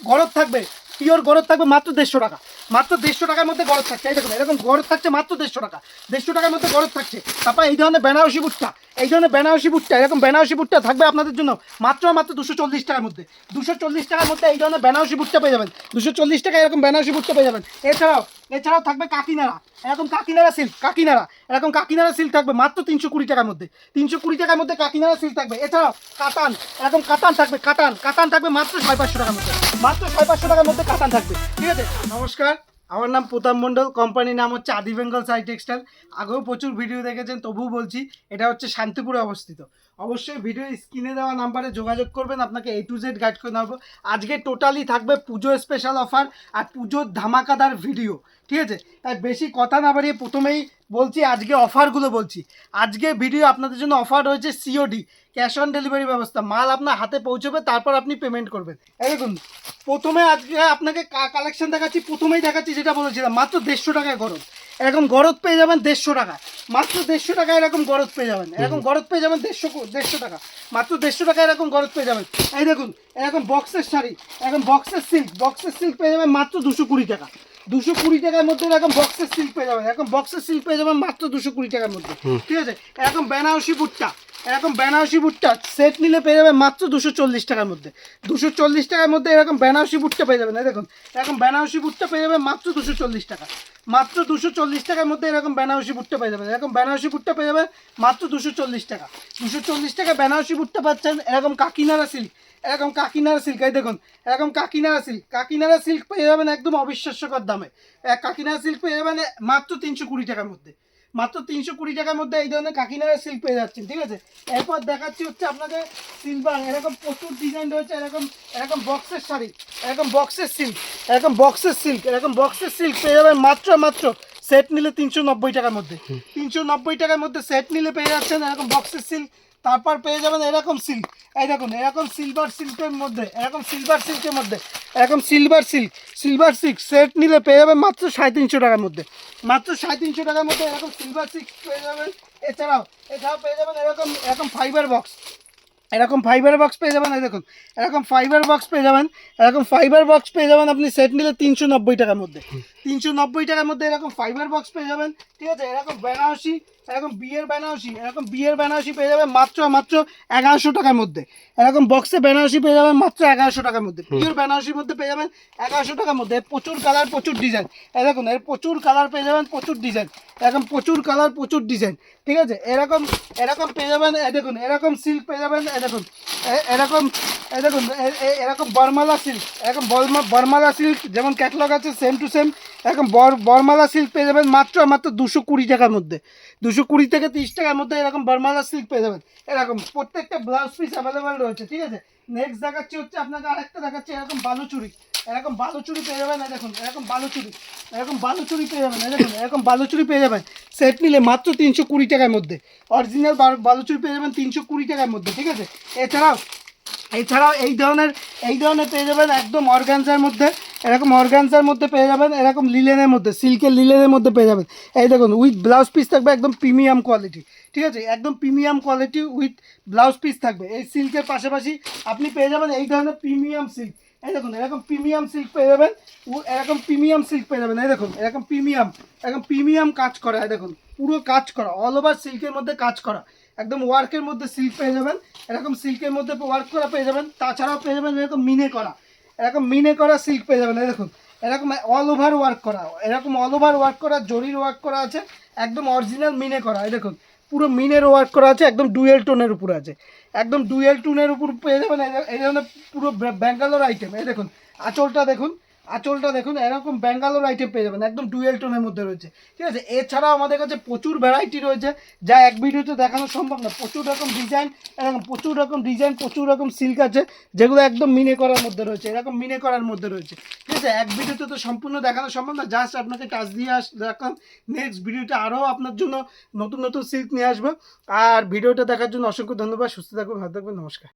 গরদ থাকবে পিওর গরদ থাকবে মাত্র দেড়শো টাকা। মাত্র দেড়শো টাকার মধ্যে গরদ থাকছে, এই দেখুন, এরকম গরদ থাকছে মাত্র দেড়শো টাকা। দেড়শো টাকার মধ্যে গরদ থাকছে। তারপর এই ধরনের বেনারসি বুটটা এই ধরনের বেনারসি বুটটা, এরকম বেনারসি বুটটা থাকবে আপনাদের জন্য মাত্র মাত্র দুশো চল্লিশ টাকার মধ্যে। দুশো চল্লিশ টাকার মধ্যে এই ধরনের বেনারসি বুটটা পেয়ে যাবেন। দুশো চল্লিশ টাকা এরকম বেনারসি বুটটা পেয়ে যাবেন। এছাড়াও এছাড়াও থাকবে কাকিনারা এরকম কাকিনারা সিল্ক কাকিনারা এরকম কাকিনারা সিল্ক থাকবে মাত্র তিনশো কুড়ি টাকার মধ্যে। তিনশো কুড়ি টাকার মধ্যে কাকিনারা সিল্ক থাকবে। এছাড়াও কাতান, এরকম কাতান থাকবে, কাতান। কাতান থাকবে মাত্র সাড়ে পাঁচশো টাকার মধ্যে। মাত্র সাড়ে পাঁচশো টাকার মধ্যে কাতান থাকবে। ঠিক আছে? নমস্কার। আমার নাম প্রতাপ মণ্ডল কোম্পানির নাম হচ্ছে আদি বেঙ্গল সাই টেক্সটাইল। আগেও প্রচুর ভিডিও দেখেছেন, তবুও বলছি, এটা হচ্ছে শান্তিপুরে অবস্থিত। অবশ্যই ভিডিও স্ক্রিনে দেওয়া নাম্বারে যোগাযোগ করবেন, আপনাকে এ টু জেড গাইড করে নেব আজকে টোটালি থাকবে পুজো স্পেশাল অফার আর পুজোর ধামাকাদার ভিডিও ঠিক আছে? তাই বেশি কথা না বাড়িয়ে প্রথমেই বলছি আজকে অফারগুলো বলছি। আজকে ভিডিও আপনাদের জন্য অফার রয়েছে সিওডি ক্যাশ অন ডেলিভারি ব্যবস্থা। মাল আপনার হাতে পৌঁছবে তারপর আপনি পেমেন্ট করবেন। এই দেখুন প্রথমে আজকে আপনাকে কালেকশন দেখাচ্ছি প্রথমেই দেখাচ্ছি যেটা বলেছিলাম মাত্র দেড়শো টাকায় গরম এরকম গরদ পেয়ে যাবেন দেড়শো টাকা। মাত্র দেড়শো টাকা এরকম গরদ পেয়ে যাবেন। এরকম গরদ পেয়ে যাবেন দেড়শো দেড়শো টাকা। মাত্র দেড়শো টাকা এরকম গরদ পেয়ে যাবেন। এই দেখুন এরকম বক্সের শাড়ি এরকম বক্সের সিল্ক বক্সের সিল্ক পেয়ে যাবেন মাত্র দুশো কুড়ি টাকা। দুশো কুড়ি টাকার মধ্যে এরকম বক্সের সিল্ক পেয়ে যাবেন। এরকম বক্সের সিল্ক পেয়ে যাবেন মাত্র দুশো কুড়ি টাকার মধ্যে। ঠিক আছে? এরকম বেনারসি বুটটা। এরকম বেনারসি বুটটা সেট নিলে পেয়ে যাবেন মাত্র দুশো চল্লিশ টাকার মধ্যে। দুশো চল্লিশ টাকার মধ্যে এরকম বেনারসি বুটটা পেয়ে যাবেন। দেখুন, এরকম বেনারসি বুটটা পেয়ে যাবেন মাত্র দুশো চল্লিশ টাকা। মাত্র দুশো চল্লিশ টাকার মধ্যে এরকম বেনারসি বুটটা পেয়ে যাবেন। এরকম বেনারসি বুটটা পেয়ে যাবেন মাত্র দুশো চল্লিশ টাকা। দুশো চল্লিশ টাকা বেনারসি বুটটা পাচ্ছেন এরকম কাকিনারা সিল্ক। এরকম কাকিনারা সিল্ক, এই দেখুন, এরকম কাকিনারা সিল্ক। কাকিনারা সিল্ক পেয়ে যাবেন একদম অবিশ্বাস্যকর দামে। কাকিনারা সিল্ক পেয়ে যাবেন মাত্র তিনশো কুড়ি টাকার মধ্যে। মাত্র তিনশো কুড়ি টাকার মধ্যে এই ধরনের কাকিনারা সিল্ক পেয়ে যাচ্ছেন ঠিক আছে? এরপর দেখাচ্ছি হচ্ছে আপনাদের সিলভার এরকম প্রচুর ডিজাইন রয়েছে এরকম এরকম বক্সের শাড়ি এরকম বক্সের সিল্ক এরকম বক্সের সিল্ক এরকম বক্সের সিল্ক পেয়ে যাবেন মাত্র মাত্র সেট নিলে তিনশো নব্বই টাকার মধ্যে। তিনশো নব্বই টাকার মধ্যে সেট নিলে পেয়ে যাচ্ছেন এরকম বক্সের সিল্ক তারপর পেয়ে যাবেন এরকম সিল্ক এই দেখুন, এরকম সিলভার সিল্কের মধ্যে, এরকম সিলভার সিল্কের মধ্যে, এরকম silver silk silver silk set নিলে পেয়ে যাবেন মাত্র সাড়ে তিনশো টাকার মধ্যে। মাত্র সাড়ে তিনশো টাকার মধ্যে এরকম সিলভার সিল্ক পেয়ে যাবেন। এছাড়াও এছাড়াও পেয়ে যাবেন এরকম এরকম ফাইবার বক্স এরকম ফাইবার বক্স পেয়ে যাবেন, এই দেখুন, এরকম ফাইবার বক্স পেয়ে যাবেন, এরকম ফাইবার বক্স পেয়ে যাবেন আপনি সেট নিলে তিনশো নব্বই টাকার মধ্যে। তিনশো নব্বই টাকার মধ্যে এরকম ফাইবার বক্স পেয়ে যাবেন, ঠিক আছে? এরকম বেনারসি এরকম বিয়ের বেনারসি এরকম বিয়ের বেনারসি পেয়ে যাবেন মাত্র মাত্র এগারোশো টাকার মধ্যে। এরকম বক্সে বেনারসি পেয়ে যাবেন মাত্র এগারোশো টাকার মধ্যে। পিওর বেনারসির মধ্যে পেয়ে যাবেন এগারোশো টাকার মধ্যে। প্রচুর কালার প্রচুর ডিজাইন দেখুন এর প্রচুর কালার পেয়ে যাবেন প্রচুর ডিজাইন এরকম প্রচুর কালার প্রচুর ডিজাইন ঠিক আছে? এরকম এরকম পেয়ে যাবেন দেখুন এরকম সিল্ক পেয়ে যাবেন দেখুন এরকম দেখুন এরকম বর্মালা সিল্ক এরকম বর্মা- বর্মালা সিল্ক যেমন ক্যাটলগ আছে সেম টু সেম এরকম বর বর্মালা সিল্ক পেয়ে যাবেন মাত্র মাত্র দুশো কুড়ি টাকার মধ্যে। দুশো কুড়ি থেকে তিরিশ টাকার মধ্যে এরকম বর্মালা সিল্ক পেয়ে যাবেন। এরকম প্রত্যেকটা ব্লাউজ পিস অ্যাভেলেবেল রয়েছে, ঠিক আছে? নেক্সট দেখাচ্ছি হচ্ছে আপনাকে আরেকটা দেখাচ্ছি, এরকম বালুচুরি। এরকম বালুচুরি পেয়ে যাবেন, এই দেখুন, এরকম বালুচুরি। এরকম বালুচুরি পেয়ে যাবেন দেখুন, এরকম বালুচুরি পেয়ে যাবেন। সেট নিলে মাত্র তিনশো কুড়ি টাকার মধ্যে। অরিজিনাল বালুচুরি পেয়ে যাবেন তিনশো কুড়ি টাকার মধ্যে, ঠিক আছে? এছাড়াও এছাড়াও এই ধরনের এই ধরনের পেয়ে যাবেন একদম অর্গানজার মধ্যে। এরকম অর্গানসার মধ্যে পেয়ে যাবেন, এরকম লিলেনের মধ্যে সিল্কের লিলেনের মধ্যে পেয়ে যাবেন। এই দেখুন উইথ ব্লাউজ পিস থাকবে একদম প্রিমিয়াম কোয়ালিটি ঠিক আছে? একদম premium quality with blouse piece থাকবে। এই সিল্কের পাশাপাশি আপনি পেয়ে যাবেন এই ধরনের প্রিমিয়াম সিল্ক এই দেখুন, এরকম প্রিমিয়াম সিল্ক পেয়ে যাবেন এরকম প্রিমিয়াম সিল্ক পেয়ে যাবেন। এই দেখুন, এরকম প্রিমিয়াম এরকম প্রিমিয়াম কাজ করা, এই দেখুন, পুরো কাজ করা অল ওভার সিল্কের মধ্যে কাজ করা। একদম ওয়ার্কের মধ্যে সিল্ক পেয়ে যাবেন, এরকম সিল্কের মধ্যে ওয়ার্ক করা পেয়ে যাবেন, তাছাড়াও পেয়ে যাবেন এরকম মিনে করা। এরকম মিনে করা সিল্ক পেয়ে যাবেন। দেখুন, এরকম অল ওভার ওয়ার্ক করা, এরকম অল ওভার ওয়ার্ক করা, জরির ওয়ার্ক করা আছে, একদম অরিজিনাল মিনে করা। এই দেখুন, পুরো মিনের ওয়ার্ক করা আছে, একদম ডুয়েল টোনের উপর আছে। একদম ডুয়েল টোনের উপর পেয়ে যাবেন, এই ধরনের পুরো ব্যাঙ্গালোর আইটেম এই দেখুন, আঁচলটা দেখুন আঁচলটা দেখুন, এরকম ব্যাঙ্গালোর আইটেম পেয়ে যাবেন, একদম ডুয়েল টোনের মধ্যে রয়েছে। ঠিক আছে? এছাড়াও আমাদের কাছে প্রচুর ভ্যারাইটি রয়েছে, যা এক ভিডিওতে দেখানো সম্ভব না। প্রচুর রকম ডিজাইন এরকম প্রচুর রকম ডিজাইন প্রচুর রকম সিল্ক আছে, যেগুলো একদম মিনে করার মধ্যে রয়েছে, এরকম মিনে করার মধ্যে রয়েছে। ঠিক আছে? এক ভিডিওতে তো সম্পূর্ণ দেখানো সম্ভব না জাস্ট আপনাকে টাচ দিয়ে আস দেখাম নেক্সট ভিডিওটা আরও আপনার জন্য নতুন নতুন সিল্ক নিয়ে আসব। আর ভিডিওটা দেখার জন্য অসংখ্য ধন্যবাদ, সুস্থ থাকবেন, ভালো থাকবেন, নমস্কার।